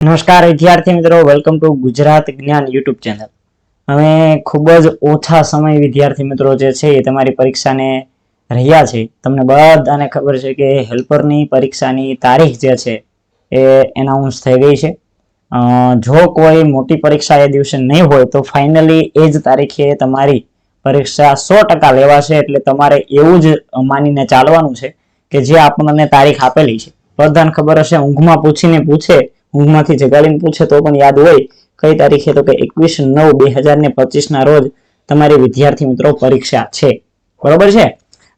નમસ્કાર, વિદ્યાર્થી મિત્રો. વેલકમ ટુ ગુજરાત જ્ઞાન યુટ્યુબ ચેનલ હવે ખૂબ જ ઓછા સમય વિદ્યાર્થી મિત્રો જે છે એ તમારી પરીક્ષાને રહ્યા છે. તમને બધાને ખબર છે કે હેલ્પરની પરીક્ષાની તારીખ જે છે એ એનાઉન્સ થઈ ગઈ છે. જો કોઈ મોટી પરીક્ષા એ દિવસે નહીં હોય, તો ફાઇનલી એ જ તારીખે તમારી પરીક્ષા સો ટકા લેવાશે. એટલે તમારે એવું જ માનીને ચાલવાનું છે કે જે આપણને તારીખ આપેલી છે. બધાને ખબર હશે, ઊંઘમાં પૂછીને પૂછે ઊંઘમાંથી જગાડીને પૂછે તો પણ યાદ હોય, કઈ તારીખે તો કે એકવીસ નવ બે હજાર ને પચીસ ના રોજ તમારી વિદ્યાર્થી મિત્રો પરીક્ષા છે. બરોબર છે?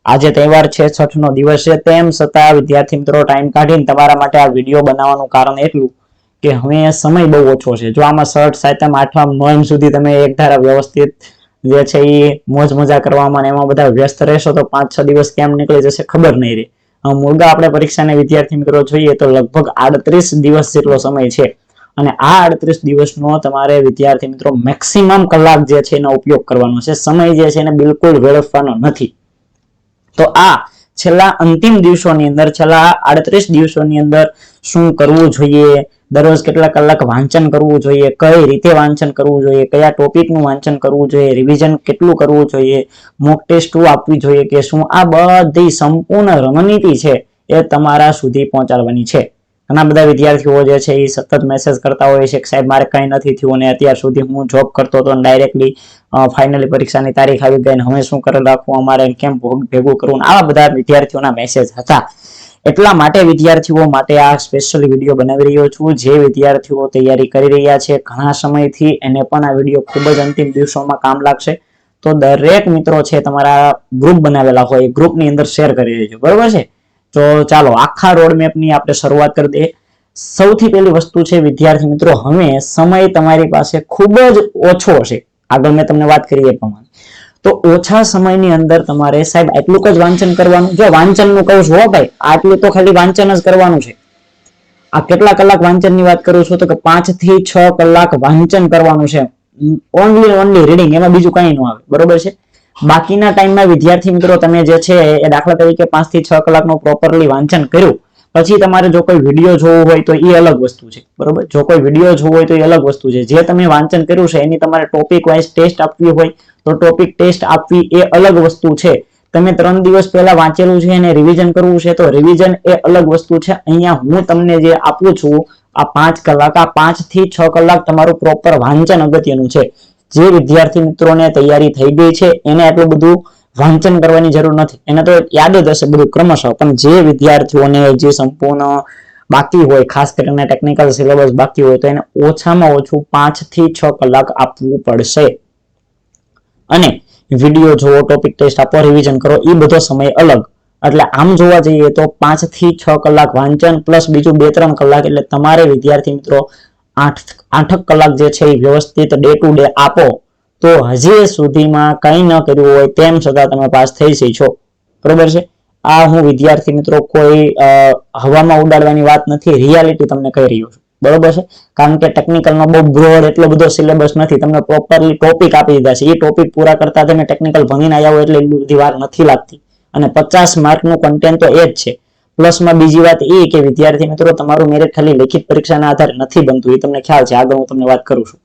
આજે તહેવાર છે છઠ નો દિવસ છે, તેમ છતાં વિદ્યાર્થી મિત્રો ટાઈમ કાઢીને તમારા માટે આ વીડિયો બનાવવાનું કારણ એટલું કે હવે સમય બહુ ઓછો છે. જો આમાં સર્ટ સાતમ, આઠમ નોમ સુધી તમે એક ધારા વ્યવસ્થિત જે છે એ મોજ મજા કરવામાં એમાં બધા વ્યસ્ત રહેશો તો પાંચ, છ દિવસ કેમ નીકળી જશે ખબર નહીં રહે. મુર્ગા આપણે પરીક્ષાને વિદ્યાર્થી મિત્રો જોઈએ તો લગભગ આડત્રીસ દિવસ જેટલો સમય છે. અને આ આડત્રીસ દિવસનો તમારે વિદ્યાર્થી મિત્રો મેક્સિમમ કલાક જે છે એનો ઉપયોગ કરવાનો છે. સમય જે છે એને બિલકુલ વેડફવાનો નથી. તો આ છેલ્લા અંતિમ દિવસોની અંદર, છેલ્લા આડત્રીસ દિવસોની અંદર શું કરવું જોઈએ? દરરોજ કેટલા કલાક વાંચન કરવું જોઈએ? કઈ રીતે વાંચન કરવું જોઈએ? કયા ટોપિકનું વાંચન કરવું જોઈએ? રિવિઝન કેટલું કરવું જોઈએ? મોક ટેસ્ટ આપવી જોઈએ કે શું? આ બધી સંપૂર્ણ રણનીતિ છે એ તમારા સુધી પહોંચાડવાની છે. ઘણા બધા વિદ્યાર્થીઓ જે છે એ સતત મેસેજ કરતા હોય છે કે સાહેબ, મારે કંઈ નથી થયું અને અત્યાર સુધી હું જોબ કરતો હતો ડાયરેક્ટલી ફાઇનલી પરીક્ષાની તારીખ આવી ગઈ અને હવે શું કરે રાખવું અમારે કેમ ભોગ- કરવું? આવા બધા વિદ્યાર્થીઓના મેસેજ હતા. એટલા માટે વિદ્યાર્થીઓ માટે આ સ્પેશિયલ વીડિયો બનાવી રહ્યો છું. જે વિદ્યાર્થીઓ તૈયારી કરી રહ્યા છે ઘણા સમયથી એને પણ આ વીડિયો ખૂબ જ અંતિમ દિવસોમાં કામ લાગશે. તો દરેક મિત્રો છે તમારા ગ્રુપ બનાવેલા હોય ગ્રુપની અંદર શેર કરી દેજો. બરોબર છે? તો ચાલો, આખા રોડ મેપની આપણે શરૂઆત કરી દઈએ. સૌથી પહેલી વસ્તુ છે, વિદ્યાર્થી મિત્રો હવે સમય તમારી પાસે ખૂબ જ ઓછો છે આગળ મેં તમને વાત કરી એ પ્રમાણે. તો ઓછા સમયની અંદર તમારે સાહેબ આટલું જ વાંચન કરવાનું. જો વાંચનનું કહું છું હો ભાઈ, આટલું તો ખાલી વાંચન જ કરવાનું છે. આ કેટલા કલાક વાંચનની વાત કરું છું તો કે પાંચથી છ કલાક વાંચન કરવાનું છે. ઓનલી ઓનલી રીડિંગ એમાં બીજું કંઈ ન આવે. બરોબર છે? બાકીના ટાઈમમાં વિદ્યાર્થી મિત્રો, તમે જે છે એ દાખલા તરીકે પાંચથી છ કલાકનું પ્રોપરલી વાંચન કર્યું. પછી તમારે જો કોઈ વીડિયો જોવો હોય તો એ અલગ વસ્તુ છે. બરોબર? જો કોઈ વીડિયો જોવો હોય તો એ અલગ વસ્તુ છે. જે તમે વાંચન કર્યું છે, એની તમારે ટોપિક વાઇઝ ટેસ્ટ આપવી હોય તો ટોપિક ટેસ્ટ આપવી એ અલગ વસ્તુ છે. તમે ત્રણ દિવસ પહેલા વાંચેલું છે અને રિવિઝન કરવું છે, તો રિવિઝન એ અલગ વસ્તુ છે. અહીંયા હું તમને જે આપું છું, આ પાંચ કલાક, આ પાંચથી છ કલાક તમારું પ્રોપર વાંચન અગત્યનું છે. જે વિદ્યાર્થી મિત્રોને તૈયારી થઈ ગઈ છે, એને આટલું બધું વાંચન કરવાની જરૂર નથી. એને તો યાદ જ હશે બધું ક્રમશઃ, પણ જે વિદ્યાર્થીઓને જે સંપૂર્ણ બાકી હોય, ખાસ કરીને ટેકનિકલ સિલેબસ બાકી હોય, તો એને ઓછામાં ઓછું પાંચથી છ કલાક આપવું પડશે. અને વીડિયો જોવો ટોપિક ટેસ્ટ આપો રિવિઝન કરો એ બધો સમય અલગ. એટલે આમ જોવા જઈએ તો પાંચથી છ કલાક વાંચન પ્લસ બીજું બે ત્રણ કલાક, એટલે તમારે વિદ્યાર્થી મિત્રો આઠ આઠક કલાક જે છે એ વ્યવસ્થિત ડે ટુ ડે આપો. તો હજી સુધીમાં કંઈ ન કર્યું હોય તેમ છતાં તમે પાસ થઈ જઈ છો. બરોબર છે? આ હું વિદ્યાર્થી મિત્રો કોઈ હવામાં ઉડાડવાની વાત નથી રિયાલિટી તમને કહી રહ્યો છું. બરોબર છે? કારણ કે ટેકનિકલ નો બહુ બ્રોડ એટલો બધો સિલેબસ નથી. તમને પ્રોપરલી ટોપિક આપી દીધા છે. એ ટોપિક પૂરા કરતા તમે ટેકનિકલ ભણીને આવ્યા હોય એટલે એટલી બધી વાર નથી લાગતી. અને પચાસ માર્કનું કન્ટેન્ટ તો એ જ છે. પ્લસમાં બીજી વાત એ કે વિદ્યાર્થી મિત્રો, તમારું મેરેટ ખાલી લેખિત પરીક્ષાના આધારે નથી બનતું. એ તમને ખ્યાલ છે. આગળ હું તમને વાત કરું છું.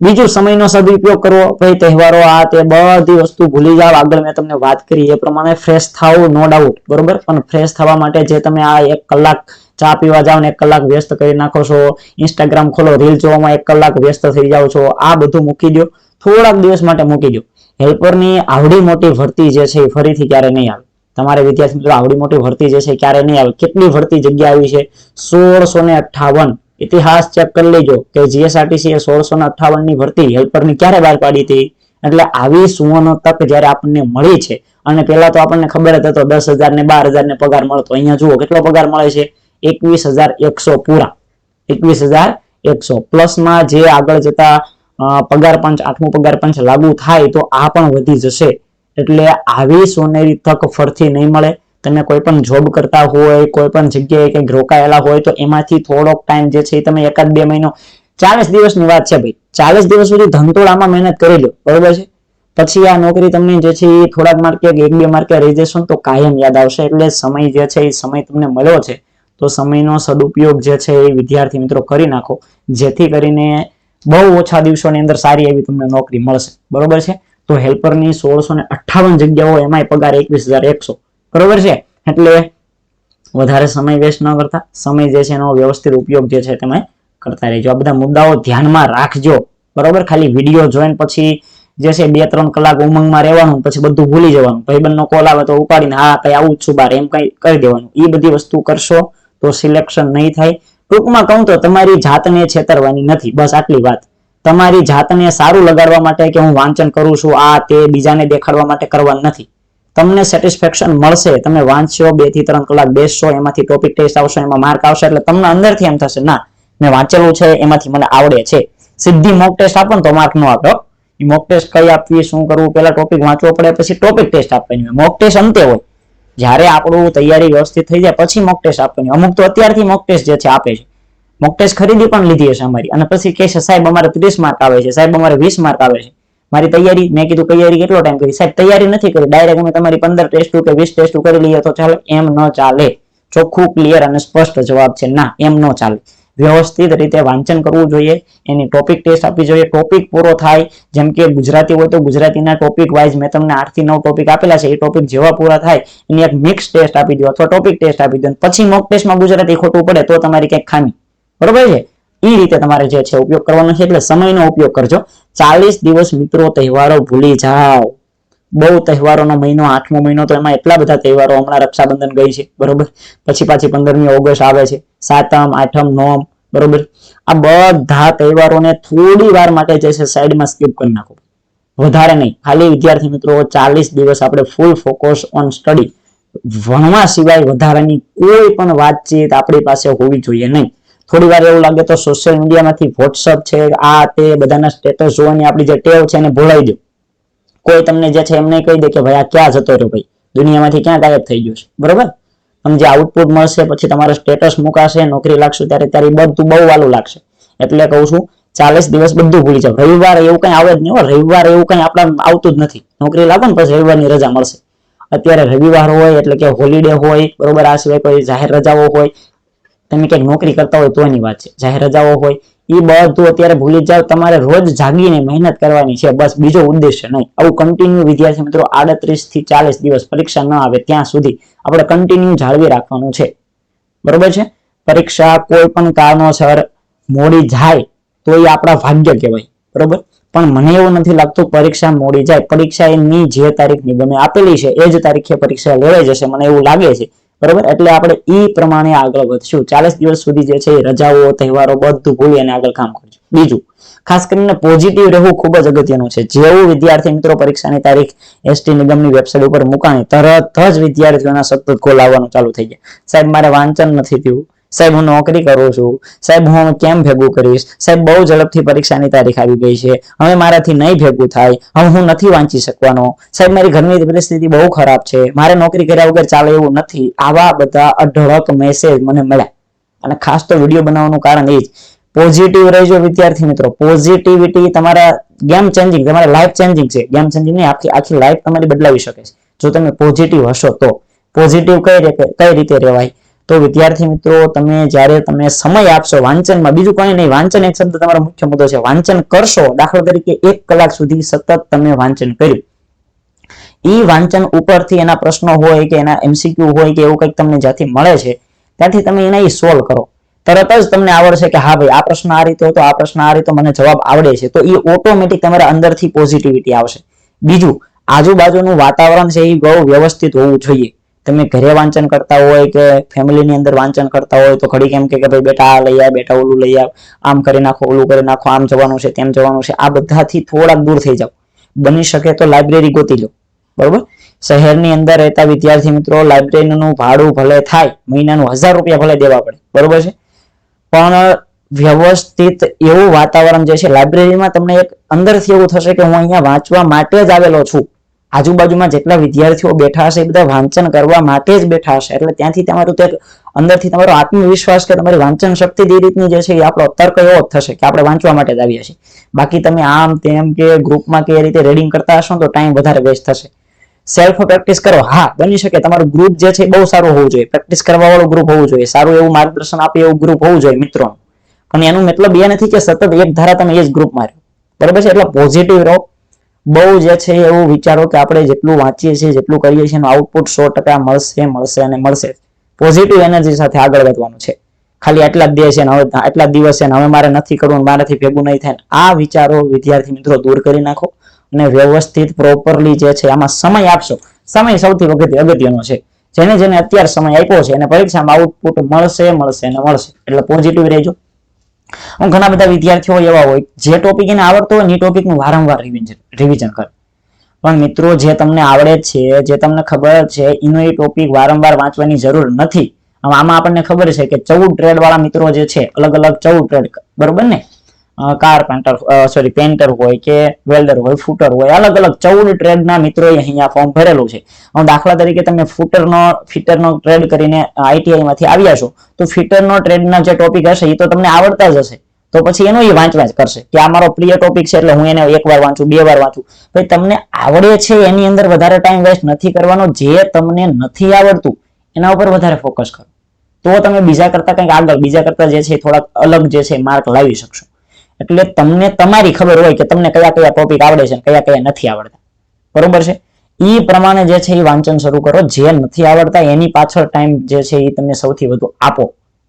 બીજું, સમયનો સદુપયોગ કરવો. ભાઈ, તહેવારો આ તે બધી વસ્તુ ભૂલી જાવ. આગળ મેં તમને વાત કરી. એ પ્રમાણે ફ્રેશ થાવ નો ડાઉટ બરોબર? પણ ફ્રેશ થવા માટે જે તમે આ એક કલાક ચા પીવા જાઓ ને એક કલાક વ્યસ્ત કરી નાખો છો. ઇન્સ્ટાગ્રામ ખોલો રીલ જોવામાં એક કલાક વ્યસ્ત થઈ જાઓ છો. આ બધું મૂકી દો થોડાક દિવસ માટે મૂકી દો હેલ્પરની આવડી મોટી ભરતી જે છે એ ફરીથી ક્યારે નહીં આવે. તમારે વિદ્યાર્થી મિત્રો, આવડી મોટી ભરતી જે છે ક્યારે નહીં આવે. કેટલી ભરતી જગ્યા આવી છે? સોળસો ને અઠ્ઠાવન. ઇતિહાસ ચેક કરી લેજો કે જીએસઆરટીસી એ સોળસો ને અઠાવનની ભરતી હેલ્પરની ક્યારે બહાર પાડી હતી? એટલે આવી સુવર્ણ તક જ્યારે આપણને મળી છે, અને પેલા તો આપણને ખબર જ હતો દસ હજાર ને બાર હજાર ને પગાર મળતો. અહીંયા જુઓ કેટલો પગાર મળે છે. એકવીસ હજાર એકસો પૂરા. એકવીસ હજાર એકસો. પ્લસમાં જે આગળ જતા પગાર પંચ, આઠમું પગાર પંચ લાગુ થાય તો આ પણ વધી જશે. એટલે આવી સોનેરી તક ફરથી નહીં મળે. તમે કોઈ પણ જોબ કરતા હોય, કોઈ પણ જગ્યાએ કંઈક રોકાયેલા હોય તો એમાંથી થોડોક ટાઈમ જે છે તમે એકાદ બે મહિનો, ચાલીસ દિવસની વાત છે ભાઈ. ચાલીસ દિવસ સુધી ધંધોળામાં મહેનત કરી લો બરોબર છે? પછી આ નોકરી તમને જે છે એ થોડાક માર્કે એક બે માર્કે રહી જશો તો કાયમ યાદ આવશે. એટલે સમય જે છે એ સમય તમને મળ્યો છે. તો સમયનો સદુપયોગ જે છે એ વિદ્યાર્થી મિત્રો કરી નાખો. જેથી કરીને બહુ ઓછા દિવસોની અંદર સારી એવી તમને નોકરી મળશે. બરોબર છે? તો હેલ્પરની સોળસો ને અઠ્ઠાવન જગ્યાઓ એમાંય પગાર એકવીસ હજાર એકસો. બરોબર છે? એટલે વધારે સમય વેસ્ટ ન કરતા. સમય જે છે એનો વ્યવસ્થિત ઉપયોગ જે છે તમે કરતા રહેજો. આ બધા મુદ્દાઓ ધ્યાનમાં રાખજો. બરોબર? ખાલી વીડિયો જોઈને પછી જે છે બે ત્રણ કલાક ઉમંગમાં રહેવાનું, પછી બધું ભૂલી જવાનું. ભાઈબંધનો કોલ આવે તો ઉપાડીને, હા કઈ આવું છું, બાર. એમ કઈ કરી દેવાનું. એ બધી વસ્તુ કરશો તો સિલેક્શન નહીં થાય. ટૂંકમાં કહું તો તમારી જાતને છેતરવાની નથી. બસ આટલી વાત. તમારી જાતને સારું લગાડવા માટે કે હું વાંચન કરું છું, આ તે બીજાને દેખાડવા માટે કરવાનું નથી. તમને સેટિસ્ફેક્શન મળશે. તમે વાંચશો બેથી ત્રણ કલાક બેસશો, એમાંથી ટોપિક ટેસ્ટ આવશે, એમાં માર્ક આવશે, એટલે તમને અંદરથી એમ થશે, ના, મેં વાંચેલું છે, એમાંથી મને આવડે છે. સીધી મોક ટેસ્ટ આપો તો માર્ક નો આપો મોક ટેસ્ટ કઈ આપવી, શું કરવું, પેલા ટોપિક વાંચવો પડે, પછી ટોપિક ટેસ્ટ આપવાની મોક ટેસ્ટ અંતે હોય. જ્યારે આપણું તૈયારી વ્યવસ્થિત થઈ જાય, પછી મોક ટેસ્ટ આપવાની. અમુક તો અત્યારથી મોક ટેસ્ટ જે છે, આપે છે. મોક ટેસ્ટ ખરીદી પણ લીધી હશે અમારી. અને પછી કહે સાહેબ, અમારે ત્રીસ માર્ક આવે છે. સાહેબ, અમારે વીસ માર્ક આવે છે. મારી તૈયારી, મેં કીધું, તૈયારી કેટલો ટાઈમ કરી? સાહેબ, તૈયારી નથી કરી. ડાયરેક્ટ અમે તમારી પંદર ટેસ્ટ કે વીસ ટેસ્ટ કરી લઈએ તો ચાલે. એમ ન ચાલે. ચોખ્ખું ક્લિયર અને સ્પષ્ટ જવાબ છે, ના, એમ ન ચાલે. વ્યવસ્થિત રીતે વાંચન કરવું જોઈએ. એની ટોપિક ટેસ્ટ આપવી જોઈએ. ટોપિક પૂરો થાય, જેમ કે ગુજરાતી હોય તો ગુજરાતીના ટોપિક વાઇઝ મેં તમને આઠથી નવ ટોપિક આપેલા છે. એ ટોપિક જેવા પૂરા થાય, એની એક મિક્સ ટેસ્ટ આપી દો અથવા ટોપિક ટેસ્ટ આપી દો. પછી મોક ટેસ્ટમાં ગુજરાતી ખોટું પડે તો તમારી કંઈક ખામી. બરોબર છે? એ રીતે તમારે જે છે ઉપયોગ કરવાનો છે. એટલે સમયનો ઉપયોગ કરજો. ચાલીસ દિવસ મિત્રો તહેવારો ભૂલી જાઓ. બહુ તહેવારોનો મહિનો, આઠમો મહિનો તો એમાં એટલા બધા તહેવારો હમણાં રક્ષાબંધન ગઈ છે, બરોબર? પછી પાછી પંદરમી ઓગસ્ટ આવે છે, સાતમ, આઠમ, નોમ, બરોબર? આ બધા તહેવારોને થોડી વાર માટે જે છે સાઈડમાં સ્કીપ કરી નાખો. વધારે નહીં. ખાલી વિદ્યાર્થી મિત્રો, ચાલીસ દિવસ આપણે ફૂલ ફોકસ ઓન સ્ટડી ભણવા સિવાય વધારાની કોઈ પણ વાતચીત આપણી પાસે હોવી જોઈએ નહીં. થોડી વાર એવું લાગે તો સોશિયલ મીડિયામાંથી વોટ્સઅપ છે, આ તે બધાના સ્ટેટસ જોવાની આપણી જે ટેવ છે એને ભૂલાઈ દો કોઈ તમને જે છે એમ નહીં કહી દે કે ભાઈ આ ક્યાં જતો રહ્યો ભાઈ? દુનિયામાંથી ક્યાં ગાયબ થઈ ગયો છે? બરોબર? તમને જે આઉટપુટ મળશે, પછી તમારો સ્ટેટસ મુકાશે, નોકરી લાગશે, ત્યારે ત્યારે બધું બહુ વાલું લાગશે. એટલે કહું છું, ચાલીસ દિવસ બધું ભૂલી જાવ રવિવાર એવું કઈ આવે જ નહીં હોય રવિવાર એવું કઈ આપણા આવતું જ નથી. નોકરી લાગો ને પછી રવિવારની રજા મળશે. અત્યારે રવિવાર હોય, એટલે કે હોલિડે હોય, બરોબર? આ સિવાય કોઈ જાહેર રજાઓ હોય. તમે ક્યાંક નોકરી કરતા હોય તોની વાત છે. જાહેર રજાઓ હોય એ બધું અત્યારે ભૂલી જાવ, તમારે રોજ જાગીને મહેનત કરવાની છે, બસ બીજો ઉદ્દેશ્ય નહીં. આવું કન્ટિન્યુ વિદ્યાર્થી મિત્રો આડત્રીસથી ચાલીસ દિવસ પરીક્ષા ન આવે ત્યાં સુધી આપણે કન્ટિન્યુ જાળવી રાખવાનું છે. બરોબર છે? પરીક્ષા કોઈ પણ કારણોસર મોડી જાય તો એ આપણા ભાગ્ય કહેવાય. બરોબર? પણ મને એવું નથી લાગતું પરીક્ષા મોડી જાય. પરીક્ષા એની જે તારીખ નિગમે આપેલી છે, એ જ તારીખે પરીક્ષા લેવાઈ જશે. મને એવું લાગે છે બરોબર? એટલે આપણે ઈ પ્રમાણે આગળ વધશું. ચાલીસ દિવસ સુધી જે છે રજાઓ, તહેવારો બધું ભૂલી અને આગળ કામ કરજો. બીજું, ખાસ કરીને પોઝિટિવ રહેવું ખૂબ જ અગત્યનું છે. જેવું વિદ્યાર્થી મિત્રો પરીક્ષાની તારીખ એસટી નિગમની વેબસાઇટ ઉપર મુકાણી, તરત જ વિદ્યાર્થીઓના સતત કોલ આવવાનું ચાલુ થઈ ગયા સાહેબ, મારે વાંચન નથી થયું. સાહેબ, હું નોકરી કરું છું. સાહેબ, હું કેમ ભેગું કરીશ? સાહેબ, બહુ ઝડપથી પરીક્ષાની તારીખ આવી ગઈ છે. હવે મારાથી નહીં ભેગું થાય. હવે હું નથી વાંચી શકવાનો. સાહેબ, મારી ઘરની પરિસ્થિતિ બહુ ખરાબ છે. મારે નોકરી કર્યા વગર ચાલે એવું નથી. આવા બધા અઢળક મેસેજ મને મળ્યા. અને ખાસ તો વીડિયો બનાવવાનું કારણ એ જ. પોઝિટિવ રહેજો વિદ્યાર્થી મિત્રો. પોઝિટિવિટી તમારા ગેમ ચેન્જિંગ તમારા લાઈફ ચેન્જિંગ છે. ગેમ ચેન્જિંગ નહીં, આખી આખી લાઈફ તમારી બદલાવી શકે છે. જો તમે પોઝિટિવ હશો તો. પોઝિટિવ કઈ રીતે કઈ રીતે રહેવાય? તો વિદ્યાર્થી મિત્રો, તમે જ્યારે તમે સમય આપશો, વાંચનમાં, બીજું કંઈ નહીં, વાંચન એક શબ્દ તમારો મુખ્ય મુદ્દો છે. વાંચન કરશો, દાખલા તરીકે એક કલાક સુધી સતત તમે વાંચન કર્યું. ઈ વાંચન ઉપરથી એના પ્રશ્નો હોય કે એના એમસીક્યુ હોય કે એવું કંઈક તમને જ્યાંથી મળે છે, ત્યાંથી તમે એને એ સોલ્વ કરો. તરત જ તમને આવડશે કે હા ભાઈ, આ પ્રશ્ન આ રીતે હતો, આ પ્રશ્ન આ રીતે મને જવાબ આવડે છે. તો એ ઓટોમેટિક તમારા અંદરથી પોઝિટિવિટી આવશે. બીજું, આજુબાજુનું વાતાવરણ છે એ બહુ વ્યવસ્થિત હોવું જોઈએ. તમે ઘરે વાંચન કરતા હોય કે ફેમિલીની અંદર વાંચન કરતા હોય તો ઘડી કેમ કે ભાઈ બેટા આ લઈ આવ, બેટા ઓલું લઈ આવ, આમ કરી નાખો, ઓલું કરી નાખો, આમ જવાનું છે, તેમ જવાનું છે, આ બધાથી થોડાક દૂર થઈ જાઓ. બની શકે તો લાઇબ્રેરી ગોતી લો. બરોબર? શહેરની અંદર રહેતા વિદ્યાર્થી મિત્રો, લાઇબ્રેરીનું ભાડું ભલે થાય, મહિનાનું હજાર રૂપિયા ભલે દેવા પડે. બરોબર છે? પણ વ્યવસ્થિત એવું વાતાવરણ જે છે, લાઇબ્રેરીમાં તમને એક અંદરથી એવું થશે કે હું અહીંયા વાંચવા માટે જ આવેલો છું. આજુબાજુમાં જેટલા વિદ્યાર્થીઓ બેઠા હશે એ બધા વાંચન કરવા માટે જ બેઠા હશે. એટલે ત્યાંથી તમારું તે અંદરથી તમારો આત્મવિશ્વાસ કે તમારી વાંચન શક્તિ જે રીતની જે છે એ આપણો તર્ક એવો થશે કે આપણે વાંચવા માટે જ આવીએ છીએ. બાકી તમે આમ તેમ કે ગ્રુપમાં કે રીતે રીડિંગ કરતા હશો તો ટાઈમ વધારે વેસ્ટ થશે. સેલ્ફ પ્રેક્ટિસ કરો. હા, બની શકે. તમારું ગ્રુપ જે છે બહુ સારું હોવું જોઈએ. પ્રેક્ટિસ કરવા વાળું ગ્રુપ હોવું જોઈએ. સારું એવું માર્ગદર્શન આપે એવું ગ્રુપ હોવું જોઈએ મિત્રો પણ એનું મતલબ એ નથી કે સતત એક ધારા તમે એ જ ગ્રુપ રહ્યો બરાબર છે? એટલે પોઝિટિવ રહો. બહુ જે છે એવું વિચારો કે આપણે જેટલું વાંચીએ છીએ, જેટલું કરીએ છીએ એનું આઉટપુટ સો ટકા મળશે મળશે અને મળશે. પોઝિટિવ એનર્જી સાથે આગળ વધવાનું છે. ખાલી આટલા જ દિવસ હવે આટલા દિવસ ને હવે મારે નથી કરવું મારાથી ભેગું નહીં થાય આ વિચારો વિદ્યાર્થી મિત્રો દૂર કરી નાખો અને વ્યવસ્થિત પ્રોપરલી જે છે આમાં સમય આપશો. સમય સૌથી વખતે અગત્યનો છે. જેને જેને અત્યારે સમય આપ્યો છે અને પરીક્ષામાં આઉટપુટ મળશે મળશે અને મળશે. એટલે પોઝિટિવ રહેજો. હું ઘણા બધા વિદ્યાર્થીઓ એવા હોય, જે ટોપિક એને આવડતો હોય એ ટોપિકનું વારંવાર રિવિઝન કરે. પણ મિત્રો, જે તમને આવડે છે, જે તમને ખબર છે, એનો એ ટોપિક વારંવાર વાંચવાની જરૂર નથી. આમાં આપણને ખબર છે કે ચૌદ ટ્રેડ વાળા મિત્રો જે છે અલગ અલગ ચૌદ ટ્રેડ બરોબર ને? કારપેન્ટર સોરી પેન્ટર હોય કે વેલ્ડર હોય ફૂટર હોય, અલગ અલગ ચૌદ ટ્રેડના મિત્રોએ અહીંયા ફોર્મ ભરેલું છે. દાખલા તરીકે તમે ફૂટરનો ફિટરનો ટ્રેડ કરીને આઈટીઆઈ માંથી આવ્યા છો, તો ફિટરનો ટ્રેડના જે ટોપિક હશે, એ તો તમને આવડતા જ હશે. તો પછી એનો એ વાંચવા જ કરશે કે આ મારો પ્રિય ટોપિક છે, એટલે હું એને એક વાર વાંચું, બે વાર વાંચું. ભાઈ, તમને આવડે છે એની અંદર વધારે ટાઈમ વેસ્ટ નથી કરવાનો, જે તમને નથી આવડતું, એના ઉપર વધારે ફોકસ કરો. તો તમે બીજા કરતા કંઈક આગળ, બીજા કરતા જે છે થોડાક અલગ જે છે માર્ક લાવી શકશો. એટલે તમને તમારી ખબર હોય કે તમને કયા કયા ટોપિક આવડે છે કયા કયા નથી આવડતા. બરોબર છે? એ પ્રમાણે જે છે એ વાંચન શરૂ કરો. જે નથી આવડતા એની પાછળ ટાઈમ જે છે એ તમે સૌથી વધુ આપો.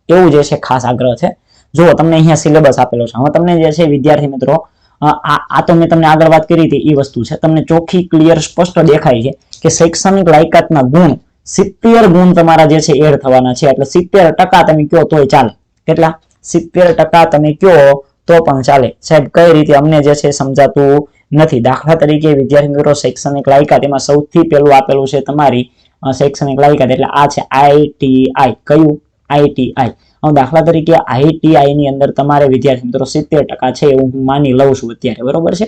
એવું જે છે ખાસ આગ્રહ છે. જો તમને અહીંયા સિલેબસ આપેલો છે. હવે તમને જે છે વિદ્યાર્થી મિત્રો આ તો મેં તમને આગળ વાત કરી હતી એ વસ્તુ છે. તમને ચોખ્ખી ક્લિયર સ્પષ્ટ દેખાય છે કે શૈક્ષણિક લાયકાતના ગુણ, સિત્તેર ગુણ તમારા જે છે એડ થવાના છે. એટલે સિત્તેર ટકા તમે કયો તોય ચાલે. કેટલા? સિત્તેર ટકા તમે કયો તો પણ ચાલે. સાહેબ, કઈ રીતે અમને જે છે સમજાતું નથી. દાખલા તરીકે વિદ્યાર્થી મિત્રો શૈક્ષણિક લાયકાત એમાં સૌથી પહેલું આપેલું છે તમારી શૈક્ષણિક લાયકાત એટલે આ છે આઈટીઆઈ કયું? આઈટીઆઈ દાખલા તરીકે આઈટીઆઈ ની અંદર તમારે વિદ્યાર્થી મિત્રો સિત્તેર ટકા છે એવું હું માની લઉં છું અત્યારે. બરોબર છે?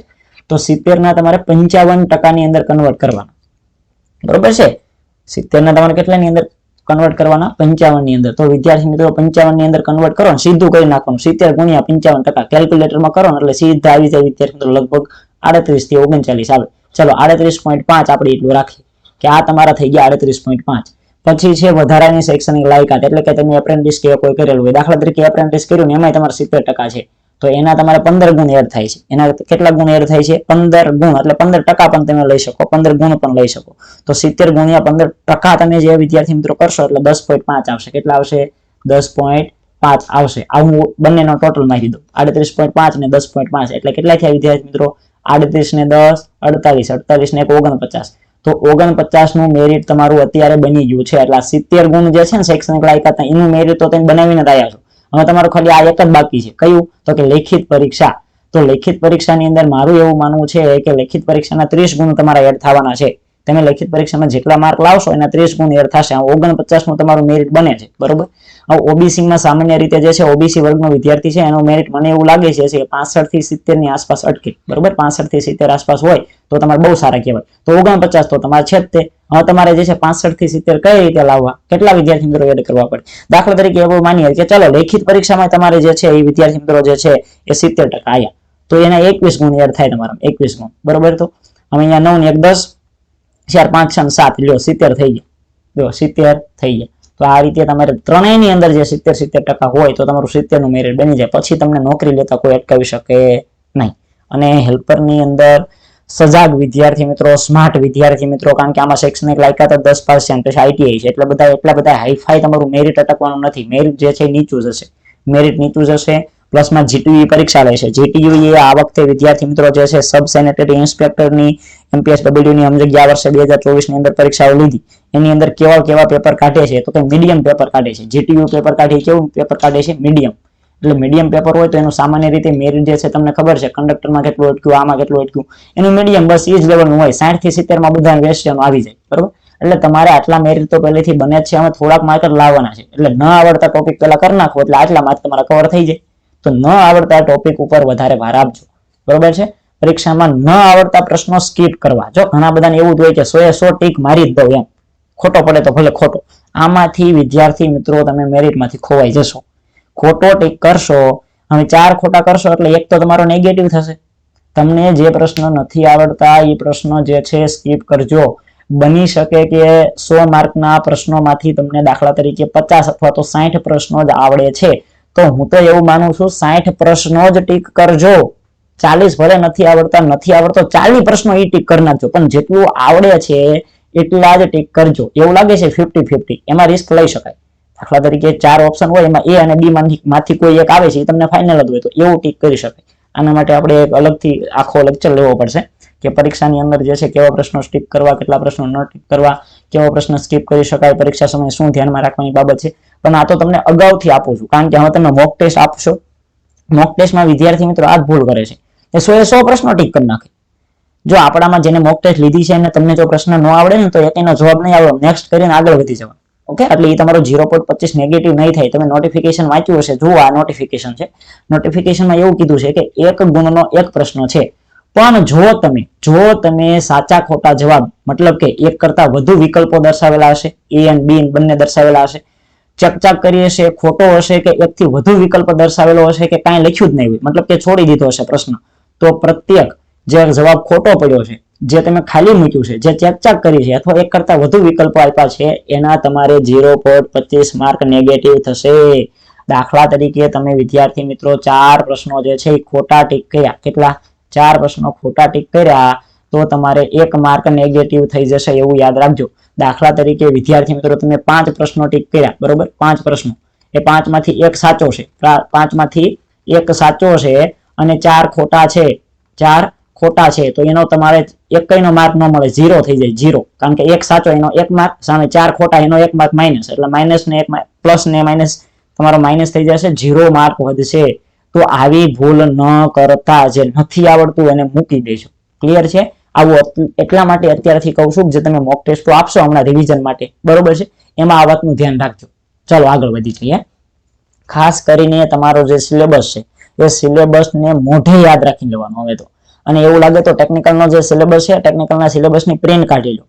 તો સિત્તેર ના તમારે પંચાવન ટકાની અંદર કન્વર્ટ કરવાના. બરોબર છે? સિત્તેર ના તમારે કેટલાની અંદર? કન્વર્ટ કરવાના પંચાવનની અંદર. તો વિદ્યાર્થી મિત્રો, પંચાવનની અંદર કન્વર્ટ કરો ને સીધું કરી નાખવાનું. સિત્તેર ગુણ્યા પંચાવન ટકા કેલ્ક્યુલેટરમાં કરો એટલે સીધા આવી જાય વિદ્યાર્થી મિત્રો, લગભગ આડત્રીસથી ઓગણચાલીસ આવે. ચલો, આડત્રીસ પોઈન્ટ પાંચ આપણે એટલું રાખીએ કે આ તમારા થઈ ગયા આડત્રીસ પોઈન્ટ પાંચ. પછી છે વધારાની શૈક્ષણિક લાયકાત. એટલે કે તમે એપ્રેન્ટિસ કે કોઈ કરેલું હોય. દાખલા તરીકે એપ્રેન્ટિસ કર્યું ને એમાં તમારે સિત્તેર ટકા છે. તો એના તમારે પંદર ગુણ એડ થાય છે. એના કેટલા ગુણ એડ થાય છે? પંદર ગુણ, એટલે પંદર ટકા પણ તમે લઈ શકો. પંદર ગુણ પણ લઈ શકો. તો સિત્તેર ગુણ્યા પંદર ટકા તમે જે વિદ્યાર્થી મિત્રો કરશો, એટલે દસ પોઈન્ટ પાંચ આવશે. કેટલા આવશે? દસ પોઈન્ટ પાંચ આવશે. આવું બંનેનો ટોટલ મારી દઉં. આડત્રીસ પોઈન્ટ પાંચ ને દસ પોઈન્ટ પાંચ. એટલે કેટલા થયા વિદ્યાર્થી મિત્રો? આડત્રીસ ને દસ, અડતાલીસ. અડતાલીસ ને એક ઓગણપચાસ. તો ઓગણપચાસનું મેરિટ તમારું અત્યારે બની ગયું છે. એટલે સિત્તેર ગુણ જે છે ને શૈક્ષણિક લાયકાત એનું મેરિટ તો તમે બનાવીને જ આવ્યા છો. હવે તમારું ખાલી આ એક જ બાકી છે. કયું? તો કે લેખિત પરીક્ષા. તો લેખિત પરીક્ષાની અંદર મારું એવું માનવું છે કે લેખિત પરીક્ષાના ત્રીસ ગુણ તમારા એડ થવાના છે. તમે લેખિત પરીક્ષામાં જેટલા માર્ક લાવશો એના ત્રીસ ગુણ એડ થશે. ઓગણપચાસનું તમારું મેરિટ બને છે. બરોબર? ઓબીસીમાં સામાન્ય રીતે જે છે ઓબીસી વર્ગનો વિદ્યાર્થી છે, એનો મેરિટ મને એવું લાગે છે કે પાસઠથી સિત્તેરની આસપાસ અટકે. બરોબર? પાસઠથી સિત્તેર આસપાસ હોય, તો તમારે બહુ સારા કહેવાય. તો ઓગણપચાસ, તો તમારે છે તે. હવે તમારે જે છે, પાસઠથી સિત્તેર કઈ રીતે લાવવા? કેટલા વિદ્યાર્થી મિત્રો એડ કરવા પડે? દાખલા તરીકે એવું માનીએ કે ચાલો, લેખિત પરીક્ષામાં તમારે જે છે, એ વિદ્યાર્થી મિત્રો જે છે, એ સિત્તેર ટકા આવ્યા તો એના એકવીસ ગુણ એડ થાય તમારા એકવીસ ગુણ. બરોબર તો? હવે અહીંયા નવ ને એક દસ, ચાર, પાંચ, છ સાત, લ્યો, સિત્તેર થઈ ગયા. જો સિત્તેર થઈ ગયા. તો આ રીતે તમારે ત્રણેયની અંદર જે સિત્તેર સિત્તેર ટકા હોય તો તમારું સિત્તેરનું મેરિટ બની જાય. પછી તમને નોકરી લેતા કોઈ અટકાવી શકે નહીં. અને હેલ્પરની અંદર સજાગ વિદ્યાર્થી મિત્રો સ્માર્ટ વિદ્યાર્થી મિત્રો, કારણ કે આમાં શૈક્ષણિક લાયકાત દસ પર્સન્ટ પછી આઈટીઆઈ છે. એટલે બધા, એટલા બધા હાઈફાઈ તમારું મેરિટ અટકવાનું નથી. મેરિટ જે છે નીચું જશે મેરિટ નીચું જશે પ્લસમાં જીટીયુ પરીક્ષા લે છે. જીટીયુ એ આ વખતે વિદ્યાર્થી મિત્રો જે છે સબ સેનેટરી ઇન્સ્પેક્ટરની એમપીએસ ડબલ્યુની અમે ગયા વર્ષે બે હજાર ચોવીસની અંદર પરીક્ષાઓ લીધી. એની અંદર કેવા કેવા પેપર કાઢે છે, તો કે મીડિયમ પેપર કાઢે છે. જીટીયુ પેપર કાઢે કેવું પેપર કાઢે છે? મીડિયમ એટલે મીડિયમ પેપર હોય તો એનું સામાન્ય રીતે મેરિટ જે છે તમને ખબર છે કંડક્ટરમાં કેટલું અટક્યું, આમાં કેટલું અટક્યું. એનું મીડિયમ બસ એ જ લેવલનું હોય. સાઠથી સિત્તેરમાં બધા વેસ્ટનું આવી જાય, બરોબર? એટલે તમારે આટલા મેરિટ તો પહેલેથી બને જ છે અમે થોડાક માર્ક લાવવાના છે. એટલે ન આવડતા ટોપિક પેલા કરી નાખો, એટલે આટલા માર્ક તમારા કવર થઈ જાય. તો ન આવડતા ટોપિક ઉપર વધારે ભાર આપજો. બરોબર છે? પરીક્ષામાં ન આવડતા પ્રશ્નો સ્કીપ કરવા. જો ઘણા બધાને એવું જ હોય કે સો એ સો ટીક મારી જ દઉં એમ. ખોટો પડે તો ભલે ખોટો. આમાંથી વિદ્યાર્થી મિત્રો તમે મેરિટમાંથી ખોવાઈ જશો. ખોટો ટીક કરશો હવે ચાર ખોટા કરશો એટલે એક તો તમારો નેગેટિવ થશે. તમને જે પ્રશ્ન નથી આવડતા, એ પ્રશ્ન જે છે સ્કીપ કરજો. બની શકે કે સો માર્કના પ્રશ્નોમાંથી તમને દાખલા તરીકે પચાસ અથવા તો સાઠ પ્રશ્નો જ આવડે છે. તો હું તો એવું માનું છું સાઠ પ્રશ્નો જ ટીક કરજો. ચાલીસ ભલે નથી આવડતા, નથી આવડતો ચાલીસ પ્રશ્નો એ ટીક કરી નાખજો. પણ જેટલું આવડે છે એટલા જ ટીક કરજો. એવું લાગે છે ફિફ્ટી ફિફ્ટી એમાં રિસ્ક લઈ શકાય. દાખલા તરીકે ચાર ઓપ્શન હોય, એમાં એ અને બી માંથી કોઈ એક આવે છે, એ તમને ફાઇનલ જ હોય તો એવું ટીક કરી શકાય. આના માટે આપણે એક અલગથી આખો લેક્ચર લેવો પડશે કે પરીક્ષાની અંદર જે છે, કેવા પ્રશ્નો સ્ટીપ કરવા, કેટલા પ્રશ્નો ન ટીક કરવા, કેવા પ્રશ્ન સ્કીપ કરી શકાય, પરીક્ષા સમયે શું ધ્યાનમાં રાખવાની બાબત છે. પણ આ તો તમને અગાઉથી આપું છું, કારણ કે હવે તમે મોક ટેસ્ટ આપશો. મોક ટેસ્ટમાં વિદ્યાર્થી મિત્રો આ ભૂલ કરે છે. એ સો એ સો પ્રશ્નો ટીક કરી નાખે. જો આપણામાં જેને મોક ટેસ્ટ લીધી છે અને તમને જો પ્રશ્ન ન આવડે ને, તો એનો જવાબ નહીં આવડે નેક્સ્ટ કરીને આગળ વધી જવાનું. ઓકે એટલે એ તમારો ઝીરો પોઈન્ટ પચીસ નેગેટિવ નહીં થાય. તમે નોટિફિકેશન વાંચ્યું હશે, જુઓ આ નોટિફિકેશન છે. નોટિફિકેશનમાં એવું કીધું છે કે એક ગુણનો એક પ્રશ્ન છે. પણ જો તમે જો તમે સાચા ખોટા જવાબ, મતલબ કે એક કરતા વધુ વિકલ્પો દર્શાવેલા હશે એ એન્ડ બી બંને દર્શાવેલા હશે, ચકચાક કરી હશે, ખોટો હશે કે એકથી વધુ વિકલ્પ દર્શાવેલો હશે કે કાંઈ લખ્યું જ નહીં હોય, મતલબ કે છોડી દીધો હશે પ્રશ્ન, તો પ્રત્યેક જે જવાબ ખોટો પડ્યો છે, જે તમે ખાલી મૂક્યું છે, જે ચેકચાક કરી છે, અથવા એક કરતા વધુ વિકલ્પો આપ્યા છે, એના તમારે ઝીરો પોઈન્ટ પચીસ માર્ક નેગેટિવ થશે. દાખલા તરીકે તમે વિદ્યાર્થી મિત્રો ચાર પ્રશ્નો જે છે એ ખોટા ટીક કર્યા. કેટલા? ચાર પ્રશ્નો ખોટા ટીક કર્યા, તો તમારે એક માર્ક નેગેટિવ થઈ જશે એવું યાદ રાખજો. દાખલા તરીકે વિદ્યાર્થી મિત્રો તમે પાંચ પ્રશ્નો ટીક કર્યા, બરોબર? પાંચ પ્રશ્નો. એ પાંચમાંથી એક સાચો છે. પાંચમાંથી એક સાચો છે અને ચાર ખોટા છે. ચાર ખોટા છે, તો એનો તમારે એક માર્ક ન મળે ઝીરો થઈ જાય ઝીરો કારણ કે એક સાચો એનો એક માર્ક સામે ચાર ખોટા, એનો એક માર્ક માઇનસ એટલે માઇનસ ને એક પ્લસ ને માઇનસ તમારો માઇનસ થઈ જશે ઝીરો માર્ક વધશે. તો આવી ભૂલ ન કરતા, જે નથી આવડતું, એને મૂકી દેજો. ક્લિયર છે? આવું એટલા માટે અત્યારથી કહું છું જે તમે મોક ટેસ્ટો આપશો હમણાં રિવિઝન માટે. બરોબર છે? એમાં આ વાતનું ધ્યાન રાખજો. ચાલો આગળ વધી જઈએ. ખાસ કરીને તમારો જે સિલેબસ છે, એ સિલેબસને મોઢે યાદ રાખી લેવાનું. હવે તો અને એવું લાગે તો ટેકનિકલનો જે સિલેબસ છે ટેકનિકલના સિલેબસની પ્રિન્ટ કાઢી લો.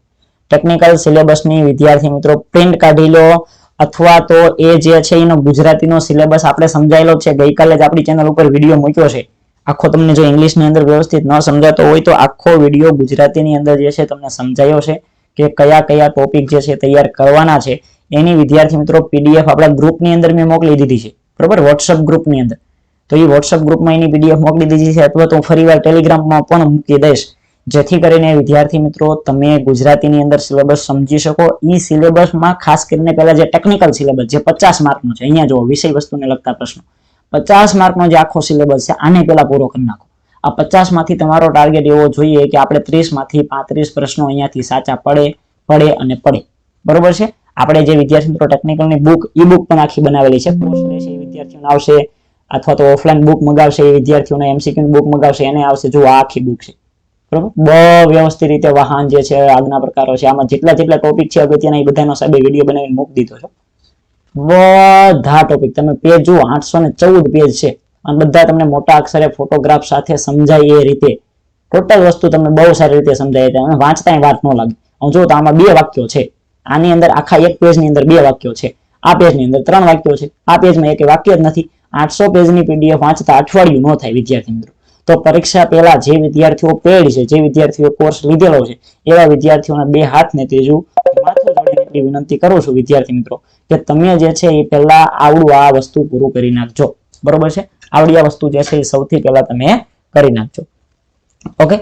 ટેકનિકલ સિલેબસની વિદ્યાર્થી મિત્રો પ્રિન્ટ કાઢી લો, અથવા તો એ જે છે એનો ગુજરાતીનો સિલેબસ આપણે સમજાયેલો છે. ગઈકાલે જ આપણી ચેનલ ઉપર વીડિયો મૂક્યો છે. આખો તમને જો ઇંગ્લિશની અંદર વ્યવસ્થિત ન સમજાતો હોય તો આખો વીડિયો ગુજરાતીની અંદર જે છે તમને સમજાયો છે કે કયા કયા ટોપિક જે છે તૈયાર કરવાના છે. એની વિદ્યાર્થી મિત્રો પીડીએફ આપણા ગ્રુપની અંદર મેં મોકલી દીધી છે. બરોબર? વોટ્સઅપ ગ્રુપની અંદર. તો એ વોટ્સઅપ ગ્રુપમાં એની પીડીએફ મોકલી દીધી છે અથવા તો ફરીવાર ટેલિગ્રામમાં પણ મૂકી દઈશ. જેથી કરીને વિદ્યાર્થી મિત્રો, તમે ગુજરાતીની અંદર સિલેબસ સમજી શકો. એ સિલેબસમાં ખાસ કરીને પહેલા જે ટેકનિકલ સિલેબસ જે પચાસ માર્કનો છે, અહીંયા જો વિષય વસ્તુને લગતા પ્રશ્નો. પચાસ માર્કનો જે આખો સિલેબસ છે, આને પહેલા પૂરો કરી નાખો. આ પચાસમાંથી તમારો ટાર્ગેટ એવો જોઈએ કે આપણે ત્રીસમાંથી પાંત્રીસ પ્રશ્નો અહીંયાથી સાચા પડે પડે અને પડે. બરોબર છે? આપણે જે વિદ્યાર્થી મિત્રો ટેકનિકલની બુક ઈ બુક પણ આખી બનાવેલી છે, એ વિદ્યાર્થીઓને આવશે. અથવા તો ઓફલાઈન બુક મગાવશે એ વિદ્યાર્થીઓને એમસીક્યુ બુક મગાવશે, એને આવશે જો આ આખી બુક છે. બરોબર? બહુ વ્યવસ્થિત રીતે વાહન જે છે, આગના પ્રકારો છે, આમાં જેટલા જેટલા ટોપિક છે અગત્યના, એ બધાનો સાહેબ વીડિયો બનાવીને મૂકી દીધો છે. બધા ટોપિક તમે પેજ જુઓ, આઠસો ને ચૌદ પેજ છે. અને બધા તમને મોટા અક્ષરે ફોટોગ્રાફ સાથે સમજાય એ રીતે. ટોટલ વસ્તુ તમને બહુ સારી રીતે સમજાય છે. અને વાંચતા વાત ન લાગે. હું જો તો આમાં બે વાક્યો છે. આની અંદર આખા એક પેજની અંદર બે વાક્યો છે. આ પેજની અંદર ત્રણ વાક્યો છે. આ પેજમાં એક વાક્ય જ નથી. આઠસો પેજની પીડીએફ વાંચતા અઠવાડિયું ન થાય વિદ્યાર્થી મિત્રો. તો પરીક્ષા પહેલા જે વિદ્યાર્થીઓ પેડ છે, જે વિદ્યાર્થીઓ કોર્સ લીધેલો છે, એવા વિદ્યાર્થીઓના બે હાથ ને ત્રીજું વિનંતી કરું છું વિદ્યાર્થી મિત્રો, કે તમે જે છે એ પહેલા આવડું આ વસ્તુ પૂરું કરી નાખજો. બરોબર છે? આવડી આ વસ્તુ જે છે એ સૌથી પહેલા તમે કરી નાખજો. ઓકે?